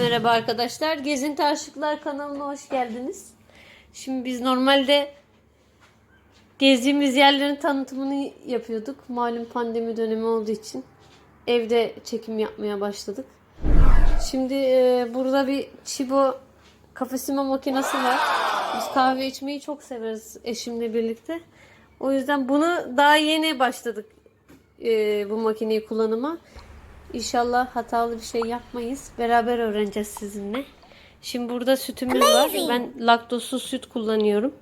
Merhaba arkadaşlar. Gezinti Aşıklar kanalına hoş geldiniz. Şimdi biz normalde gezdiğimiz yerlerin tanıtımını yapıyorduk. Malum pandemi dönemi olduğu için evde çekim yapmaya başladık. Şimdi e, burada bir Chibo kafesime makinesi var. Biz kahve içmeyi çok severiz eşimle birlikte. O yüzden bunu daha yeni başladık e, bu makineyi kullanıma. İnşallah hatalı bir şey yapmayız. Beraber öğreneceğiz sizinle. Şimdi burada sütümüz var. Ben laktozsuz süt kullanıyorum.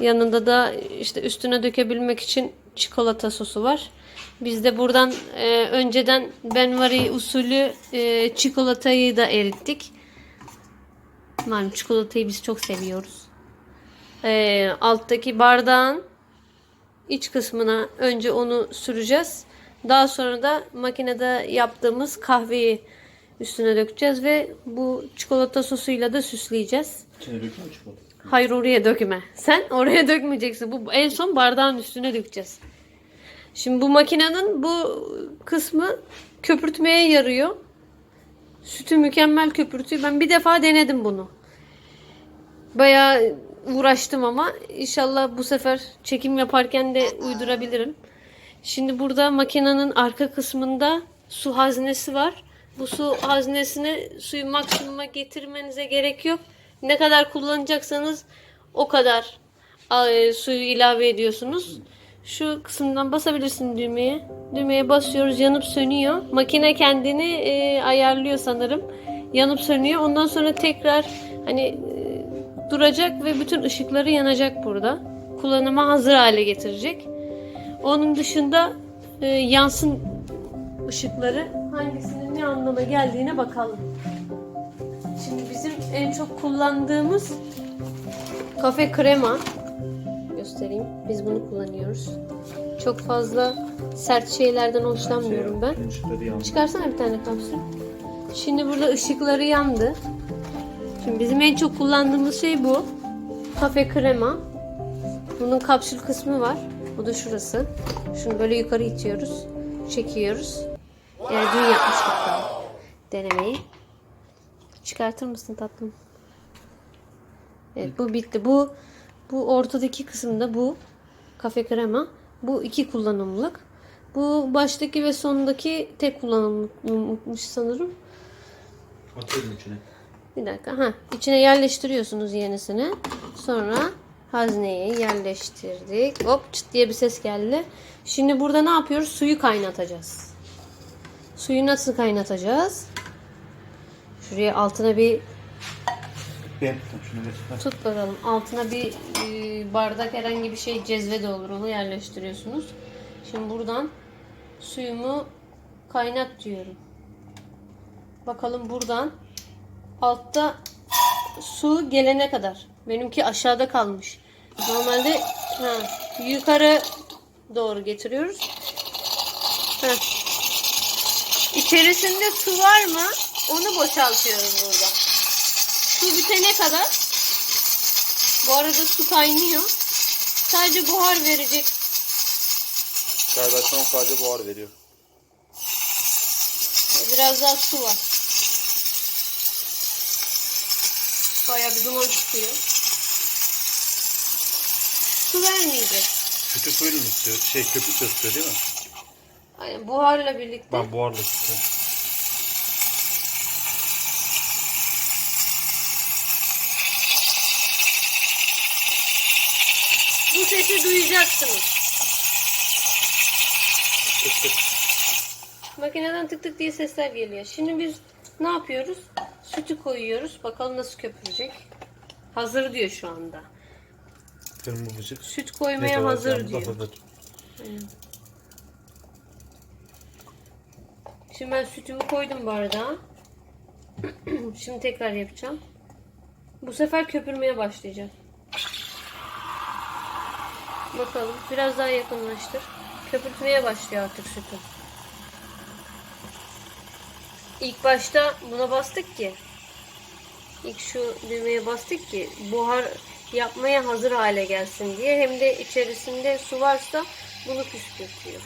Yanında da işte üstüne dökebilmek için çikolata sosu var. Biz de buradan e, önceden benvari usulü e, çikolatayı da erittik. Malum çikolatayı biz çok seviyoruz. E, alttaki bardağın iç kısmına önce onu süreceğiz. Daha sonra da makinede yaptığımız kahveyi üstüne dökeceğiz ve bu çikolata sosuyla da süsleyeceğiz. İçine mu çikolata? Hayır oraya dökme. Sen oraya dökmeyeceksin. Bu en son bardağın üstüne dökeceğiz. Şimdi bu makinenin bu kısmı köpürtmeye yarıyor. Sütü mükemmel köpürtüyor. Ben bir defa denedim bunu. Bayağı uğraştım ama inşallah bu sefer çekim yaparken de uydurabilirim. Şimdi burada makinenin arka kısmında su haznesi var. Bu su haznesine suyu maksimuma getirmenize gerek yok. Ne kadar kullanacaksanız o kadar e, suyu ilave ediyorsunuz. Şu kısımdan basabilirsin düğmeye. Düğmeye basıyoruz yanıp sönüyor. Makine kendini e, ayarlıyor sanırım. Yanıp sönüyor. Ondan sonra tekrar hani e, duracak ve bütün ışıkları yanacak burada. Kullanıma hazır hale getirecek. Onun dışında e, yansın ışıkları hangisinin ne anlama geldiğine bakalım. Şimdi bizim en çok kullandığımız kafe krema göstereyim. Biz bunu kullanıyoruz. Çok fazla sert şeylerden hoşlanmıyorum ben. Işıkları yandı. Çıkarsana bir tane kapsül. Şimdi burada ışıkları yandı. Şimdi bizim en çok kullandığımız şey bu. Kafe krema. Bunun kapsül kısmı var. Bu da şurası. Şunu böyle yukarı itiyoruz. Çekiyoruz. Yani dün yapmıştık daha denemeyi. Çıkartır mısın tatlım? Evet bu bitti. Bu bu ortadaki kısımda bu kafe krema. Bu iki kullanımlık. Bu baştaki ve sondaki tek kullanımlıkmış sanırım. Atıyorum içine. Bir dakika. Ha, içine yerleştiriyorsunuz yenisini. Sonra hazneye yerleştirdik. Hop çıt diye bir ses geldi. Şimdi burada ne yapıyoruz? Suyu kaynatacağız. Suyu nasıl kaynatacağız? Şuraya altına bir Ben şunu tut bakalım. Altına bir e, bardak herhangi bir şey cezve de olur. Onu yerleştiriyorsunuz. Şimdi buradan suyumu kaynat diyorum. Bakalım buradan altta su gelene kadar. Benimki aşağıda kalmış. Normalde ha, yukarı doğru getiriyoruz. Ha. İçerisinde su var mı? Onu boşaltıyoruz burada. Su bitene kadar. Bu arada su kaynıyor. Sadece buhar verecek. An sadece buhar veriyor. Biraz daha su var. Bayağı bir duman çıkıyor. Su vermeyecek. Kötü suyla mı istiyor? Şey köpükle istiyor değil mi? Aynen buharla birlikte. Ben buharla istiyorum. Bu sesi duyacaksınız. Tık tık. Makineden tık tık diye sesler geliyor. Şimdi biz ne yapıyoruz? Sütü koyuyoruz. Bakalım nasıl köpürecek. Hazır diyor şu anda. Kırmızıcık. Süt koymaya hazır diyor. Şimdi ben sütümü koydum bardağa. Şimdi tekrar yapacağım. Bu sefer köpürmeye başlayacak. Bakalım. Biraz daha yakınlaştır. Köpürtmeye başlıyor artık sütü. İlk başta buna bastık ki ilk şu düğmeye bastık ki buhar yapmaya hazır hale gelsin diye hem de içerisinde su varsa bunu püskürtüyor.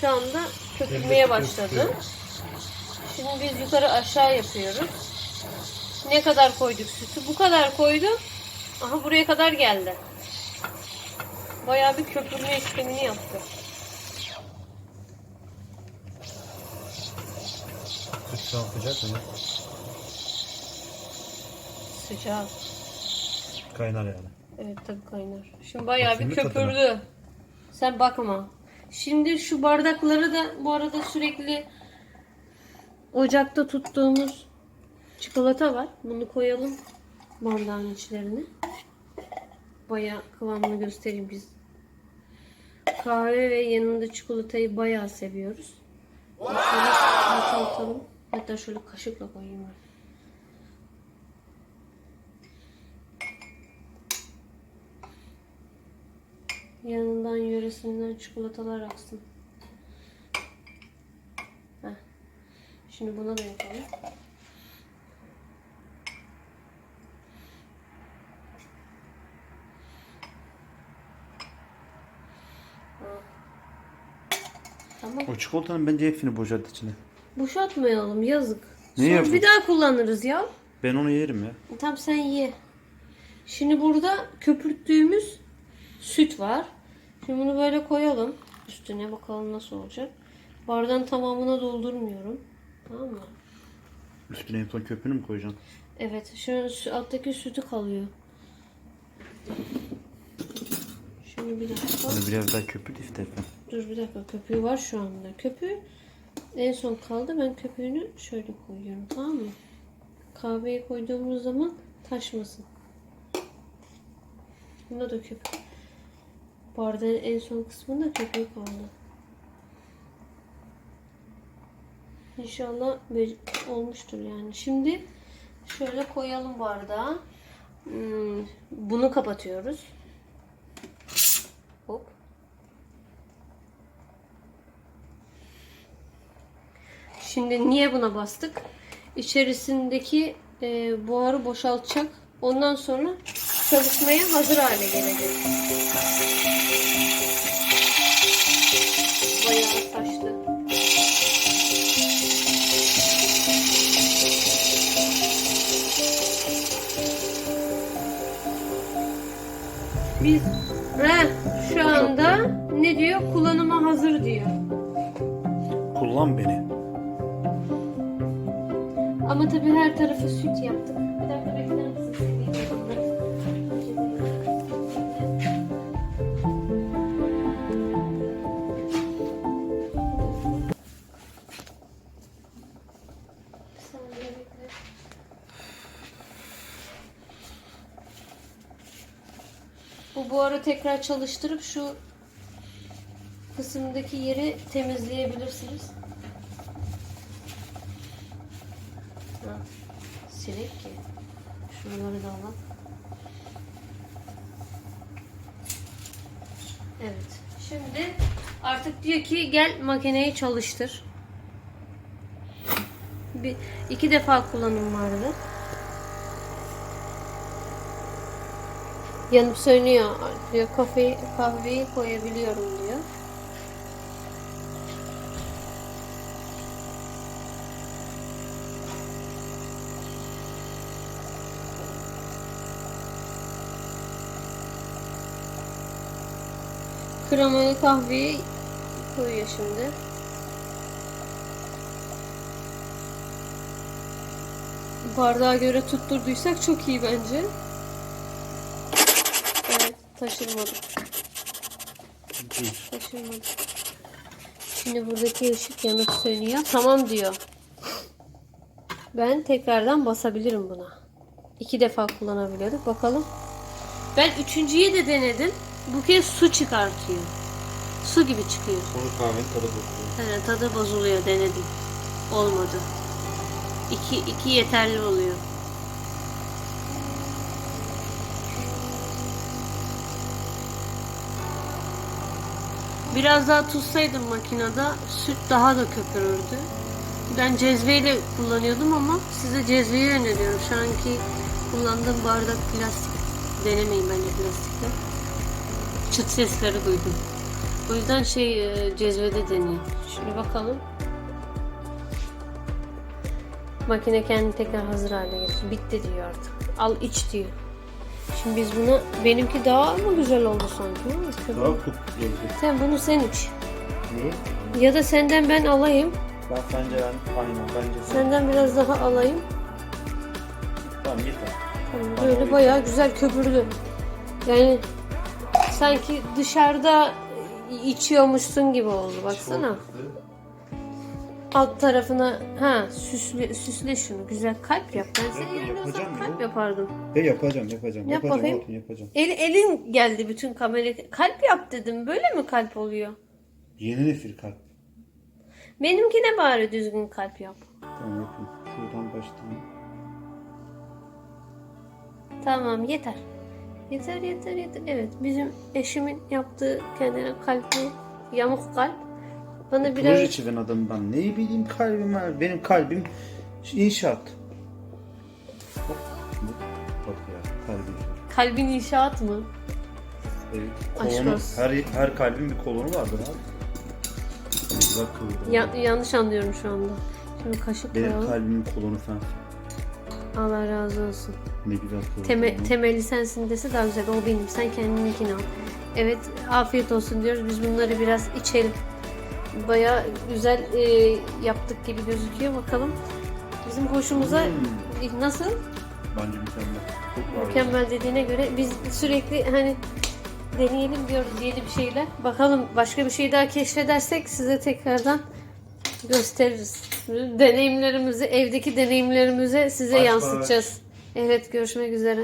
Şu anda köpürmeye başladı. Şimdi biz yukarı aşağı yapıyoruz. Ne kadar koyduk sütü? Bu kadar koydum. Aha buraya kadar geldi. Bayağı bir köpürme işlemini yaptı. Süt sıcak mı? Sıcak. Kaynar yani. Evet tabii kaynar. Şimdi bayağı bir Bakayım bir tadına. köpürdü. Sen bakma. Şimdi şu bardakları da bu arada sürekli ocakta tuttuğumuz çikolata var. Bunu koyalım bardağın içlerine. Bayağı kıvamını göstereyim biz. Kahve ve yanında çikolatayı bayağı seviyoruz. Şöyle. Hatta şöyle kaşıkla koyayım ben. Yanından yöresinden çikolatalar aksın. Heh. Şimdi buna da yapalım. Tamam. O çikolatanın bence hepsini boşalt içine. Boşaltmayalım yazık. Ne Sonra yapalım? bir daha kullanırız ya. Ben onu yerim ya. Tamam sen ye. Şimdi burada köpürttüğümüz süt var. Şimdi bunu böyle koyalım. Üstüne bakalım nasıl olacak. Bardağın tamamına doldurmuyorum. Tamam mı? Üstüne en son köpüğünü mü koyacaksın? Evet. Şu sü- alttaki sütü kalıyor. Şimdi bir dakika. Hani biraz daha köpürt istersen. Dur bir dakika. Köpüğü var şu anda. Köpüğü en son kaldı. Ben köpüğünü şöyle koyuyorum. Tamam mı? Kahveyi koyduğumuz zaman taşmasın. Bunda da köpük. Bardağın en son kısmında köpüğü kaldı. İnşallah olmuştur yani. Şimdi şöyle koyalım bardağa. Hmm, bunu kapatıyoruz. Hop. Şimdi niye buna bastık? İçerisindeki e, buharı boşaltacak. Ondan sonra çalışmaya hazır hale gelecek. Bayağı taştı. Biz Heh, şu anda ne diyor? Kullanıma hazır diyor. Kullan beni. Ama tabii her tarafı süt yaptık. Bir dakika bekler Buharı tekrar çalıştırıp şu kısımdaki yeri temizleyebilirsiniz. Ha, sinek ki. Şuraları da alalım. Evet. Şimdi artık diyor ki gel makineyi çalıştır. Bir, iki defa kullanım vardı. Yanıp sönüyor diyor. Kahveyi, kahveyi koyabiliyorum diyor. Kremayı kahveyi koyuyor şimdi. Bardağa göre tutturduysak çok iyi bence. Evet, taşırmadı. Taşırmadı. Şimdi buradaki ışık yanıp sönüyor. Tamam diyor. Ben tekrardan basabilirim buna. İki defa kullanabiliyoruz. Bakalım. Ben üçüncüyü de denedim. Bu kez su çıkartıyor. Su gibi çıkıyor. Sonra kahvenin tadı bozuluyor. Evet tadı bozuluyor denedim. Olmadı. İki, iki yeterli oluyor. Biraz daha tutsaydım makinede süt daha da köpürürdü. Ben cezveyle kullanıyordum ama size cezveyi öneriyorum. Şu anki kullandığım bardak plastik. Denemeyin bence plastikle. Çıt sesleri duydum. O yüzden şey e, cezvede deneyin. Şimdi bakalım. makine kendini tekrar hazır hale getiriyor. Bitti diyor artık. Al iç diyor. Şimdi biz bunu benimki daha mı güzel oldu sanki? Daha kut. Sen bunu sen iç. Niye? Ya da senden ben alayım. Ben sence ben aynen bence sen. Senden biraz daha alayım. Tamam yeter. Tamam, Bana böyle öyle bayağı güzel köpürdü. Yani sanki dışarıda içiyormuşsun gibi oldu baksana. Alt tarafına ha süsle süsle şunu güzel kalp yap. Ben senin yerine olsam yapacağım kalp ya. yapardım. Ya yapacağım yapacağım. Yap yapacağım bakayım. Hatun, yapacağım. El, elin geldi bütün kamera. Kalp yap dedim. Böyle mi kalp oluyor? Yeni nesil kalp. Benimkine bari düzgün kalp yap. Tamam yapayım. Şuradan başlayayım. Tamam yeter. Yeter yeter yeter. Evet bizim eşimin yaptığı kendine kalpli yamuk kalp. Bana biraz Proje çiven adamım ben. Ne bileyim kalbim var. Benim kalbim inşaat. Bak ya kalbim. kalbin inşaat mı? Evet. Aşk Kolonu, olsun. her, her kalbin bir kolonu vardır abi. Ya, yanlış anlıyorum şu anda. Şimdi kaşık Benim koyalım. kalbimin kolonu sensin. Allah razı olsun. Ne güzel kıvırdı. Teme, temeli sensin dese daha güzel. O benim. Sen kendininkini al. Evet afiyet olsun diyoruz. Biz bunları biraz içelim. Baya güzel e, yaptık gibi gözüküyor. Bakalım. Bizim hoşumuza Hmm. nasıl? Bence mükemmel. Çok var. Mükemmel dediğine göre biz sürekli hani deneyelim diyoruz yeni bir şeyler. Bakalım başka bir şey daha keşfedersek size tekrardan gösteririz. Deneyimlerimizi, evdeki deneyimlerimizi size Baş yansıtacağız. Evet görüşmek üzere.